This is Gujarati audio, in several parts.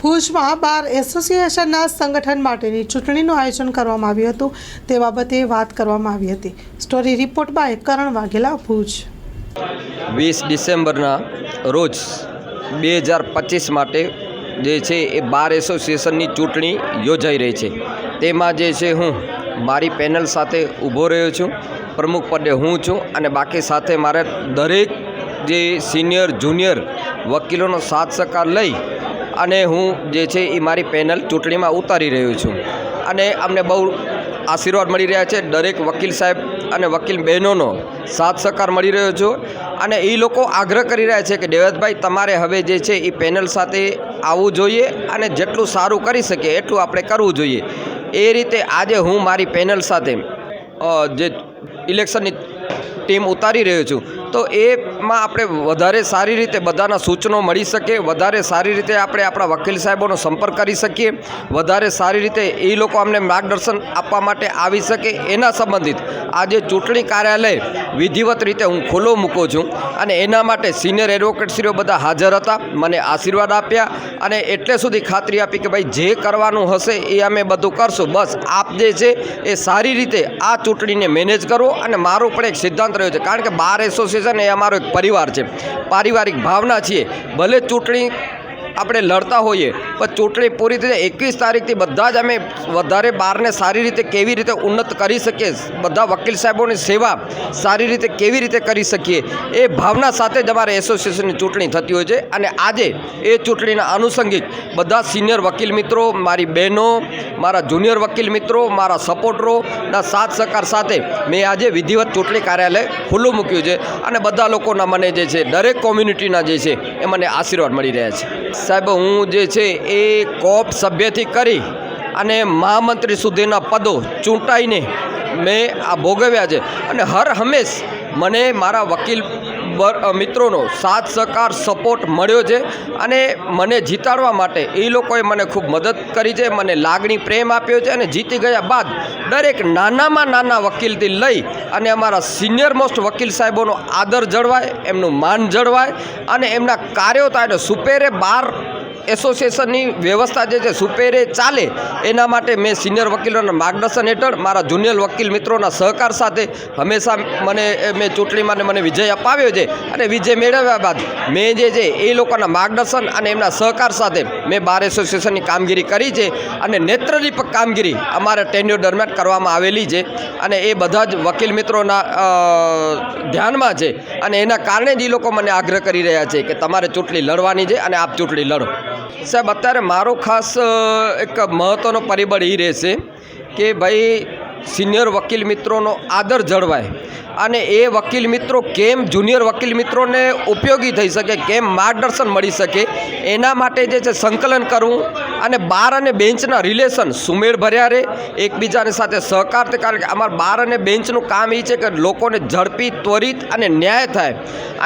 ભુજમાં બાર એસોસિએશનના સંગઠન માટેની ચૂંટણીનું આયોજન કરવામાં આવ્યું હતું. તે બાબતે વાત કરવામાં આવી હતી. Story report by Karan Vaghela, Bhuj. વીસ ડિસેમ્બરના રોજ બે હજાર પચીસ માટે જે છે એ બાર એસોસિએશનની ચૂંટણી યોજાઈ રહી છે. તેમાં જે છે હું મારી પેનલ સાથે ઊભો રહ્યો છું. પ્રમુખ પદે હું છું અને બાકી સાથે મારે દરેક જે સિનિયર, જુનિયર વકીલોનો સાથ સહકાર લઈ અને હું જે છે એ મારી પેનલ ચૂંટણીમાં ઉતારી રહ્યો છું. અને અમને બહુ આશીર્વાદ મળી રહ્યા છે. દરેક વકીલ સાહેબ અને વકીલ બહેનોનો સાથ સહકાર મળી રહ્યો છે. અને એ લોકો આગ્રહ કરી રહ્યા છે કે દેવતભાઈ તમારે હવે જે છે એ પેનલ સાથે આવવું જોઈએ અને જેટલું સારું કરી શકીએ એટલું આપણે કરવું જોઈએ. એ રીતે આજે હું મારી પેનલ સાથે જે ઇલેક્શનની ટીમ ઉતારી રહ્યો છું. તો એમાં આપણે વધારે સારી રીતે બધાના સૂચનો મળી શકે, વધારે સારી રીતે આપણે આપણા વકીલ સાહેબોનો સંપર્ક કરી શકીએ, વધારે સારી રીતે એ લોકો અમને માર્ગદર્શન આપવા માટે આવી શકે. એના સંબંધિત આજે ચૂંટણી કાર્યાલય વિધિવત રીતે હું ખુલ્લો મૂકું છું અને એના માટે સિનિયર એડવોકેટશ્રીઓ બધા હાજર હતા, મને આશીર્વાદ આપ્યા અને એટલે સુધી ખાતરી આપી કે ભાઈ જે કરવાનું હશે એ અમે બધું કરશું. બસ આપ જે છે એ સારી રીતે આ ચૂંટણીને મેનેજ કરો અને મારો પણ એક સિદ્ધાંત રહ્યો છે. કારણ કે બાર એસોસિએશન એ અમારો એક પરિવાર છે. પારિવારિક ભાવના છીએ. ભલે ચૂંટણી આપણે લડતા હોઈએ, પણ ચૂંટણી પૂરી થઈ જાય એકવીસ તારીખથી બધા જ અમે વધારે બારને સારી રીતે કેવી રીતે ઉન્નત કરી શકીએ, બધા વકીલ સાહેબોની સેવા સારી રીતે કેવી રીતે કરી શકીએ, એ ભાવના સાથે જ અમારે એસોસિએશનની ચૂંટણી થતી હોય છે. અને આજે એ ચૂંટણીના આનુષંગિક બધા સિનિયર વકીલ મિત્રો, મારી બહેનો, મારા જુનિયર વકીલ મિત્રો, મારા સપોર્ટરોના સાથ સહકાર સાથે મેં આજે વિધિવત ચૂંટણી કાર્યાલય ખુલ્લું મૂક્યું છે. અને બધા લોકોના મને જે છે, દરેક કોમ્યુનિટીના જે છે, એ મને આશીર્વાદ મળી રહ્યા છે. સાહેબ, હું જે છે એ કોપ સભ્યથી કરી અને મહામંત્રી સુધીના પદો ચૂંટાઈને મેં આ ભોગવ્યા છે. અને હર હંમેશ મને મારા વકીલ મિત્રોનો સાથ, સહકાર સપોર્ટ મળ્યો છે અને મને જીતાડવા માટે એ લોકોએ મને ખૂબ મદદ કરી છે, મને લાગણી, પ્રેમ આપ્યો છે અને જીતી ગયા બાદ દરેક નાનામાં નાના વકીલથી લઈ અને અમારા સિનિયર મોસ્ટ વકીલ સાહેબોનો આદર જળવાય, એમનું માન જળવાય અને એમના કાર્યો થાય સુપેરે બાર એસોસિએશનની વ્યવસ્થા જે છે સુપેરે ચાલે, એના માટે મેં સિનિયર વકીલોના માર્ગદર્શન હેઠળ મારા જુનિયર વકીલ મિત્રોના સહકાર સાથે હંમેશા મને મેં ચૂંટણીમાં મને વિજય અપાવ્યો છે અને વિજય મેળવ્યા બાદ મેં જે છે એ લોકોના માર્ગદર્શન અને એમના સહકાર સાથે મેં બાર એસોસિએશનની કામગીરી કરી છે અને નેત્રદીપક કામગીરી અમારા ટેન્યુર દરમિયાન કરવામાં આવેલી છે અને એ બધા જ વકીલ મિત્રોના ધ્યાનમાં છે અને એના કારણે જ એ લોકો મને આગ્રહ કરી રહ્યા છે કે તમારે ચૂંટણી લડવાની છે અને આપ ચૂંટણી લડો. સાહેબ, અત્યારે મારો ખાસ એક મહત્ત્વનો પરિબળ એ રહેશે કે ભાઈ સિનિયર વકીલ મિત્રોનો આદર જળવાય. અને એ વકીલ મિત્રો કેમ જુનિયર વકીલ મિત્રોને ઉપયોગી થઈ શકે, કેમ માર્ગદર્શન મળી શકે, એના માટે જે છે સંકલન કરવું અને બાર અને બેન્ચના રિલેશન સુમેળ ભર્યા રહે, એકબીજાની સાથે સહકાર કારણ કે અમારા બાર અને બેન્ચનું કામ એ છે કે લોકોને ઝડપી, ત્વરિત અને ન્યાય થાય.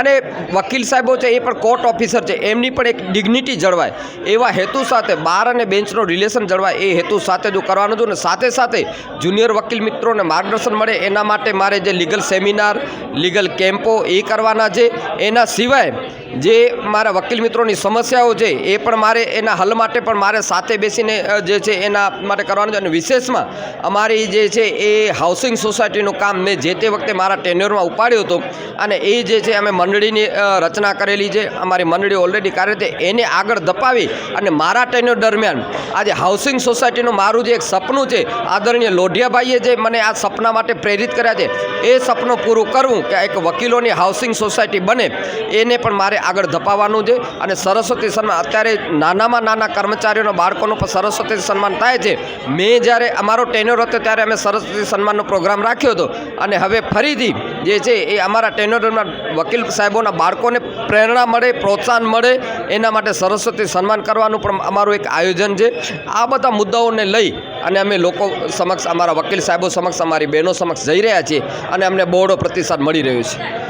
અને વકીલ સાહેબો છે એ પણ કોર્ટ ઓફિસર છે, એમની પણ એક ડિગ્નિટી જળવાય. એવા હેતુ સાથે બાર અને બેન્ચનો રિલેશન જળવાય, એ હેતુ સાથે જો કરવાનું હતું ને સાથે સાથે જુનિયર વકીલ મિત્રોને માર્ગદર્શન મળે એના માટે મારે જે લીગલ સેમિનાર, લીગલ કેમ્પો એ કરવાના છે. એના સિવાય જે મારા વકીલ મિત્રોની સમસ્યાઓ છે, એ પણ મારે એના હલ માટે પણ મારે સાથે બેસીને જે છે એના માટે કરવાનું છે. અને વિશેષમાં અમારી જે છે એ હાઉસિંગ સોસાયટીનું કામ મેં જે તે વખતે મારા ટેન્યુરમાં ઉપાડ્યું હતું. અને એ જે છે અમે મંડળીની રચના કરેલી છે. અમારી મંડળી ઓલરેડી કાર્યરત એને આગળ ધપાવી અને મારા ટેન્યુર દરમિયાન આજે હાઉસિંગ સોસાયટીનું મારું જે એક સપનું છે, આદરણીય લોઢિયાભાઈએ જે મને આ સપના માટે પ્રેરિત કર્યા છે, એ સપનું પૂરું કરવું કે એક વકીલોની હાઉસિંગ સોસાયટી બને, એને પણ મારે આગળ ધપાવવાનું છે અને સરસ્વતી સન્માન અત્યારે નાનામાં નાના કર્મચારીઓના બાળકોનું પણ સરસ્વતી સન્માન થાય છે. મેં જ્યારે અમારો ટેન્યોર હતો ત્યારે અમે સરસ્વતી સન્માનનો પ્રોગ્રામ રાખ્યો હતો અને હવે ફરીથી જે છે એ અમારા ટેન્યોરના વકીલ સાહેબોના બાળકોને પ્રેરણા મળે, પ્રોત્સાહન મળે, એના માટે સરસ્વતી સન્માન કરવાનું પણ અમારું એક આયોજન છે. આ બધા મુદ્દાઓને લઈ અને અમે લોકો સમક્ષ અમારા વકીલ સાહેબો સમક્ષ, અમારી બહેનો સમક્ષ જઈ રહ્યા છીએ અને અમને બહોળો પ્રતિસાદ મળી રહ્યો છે.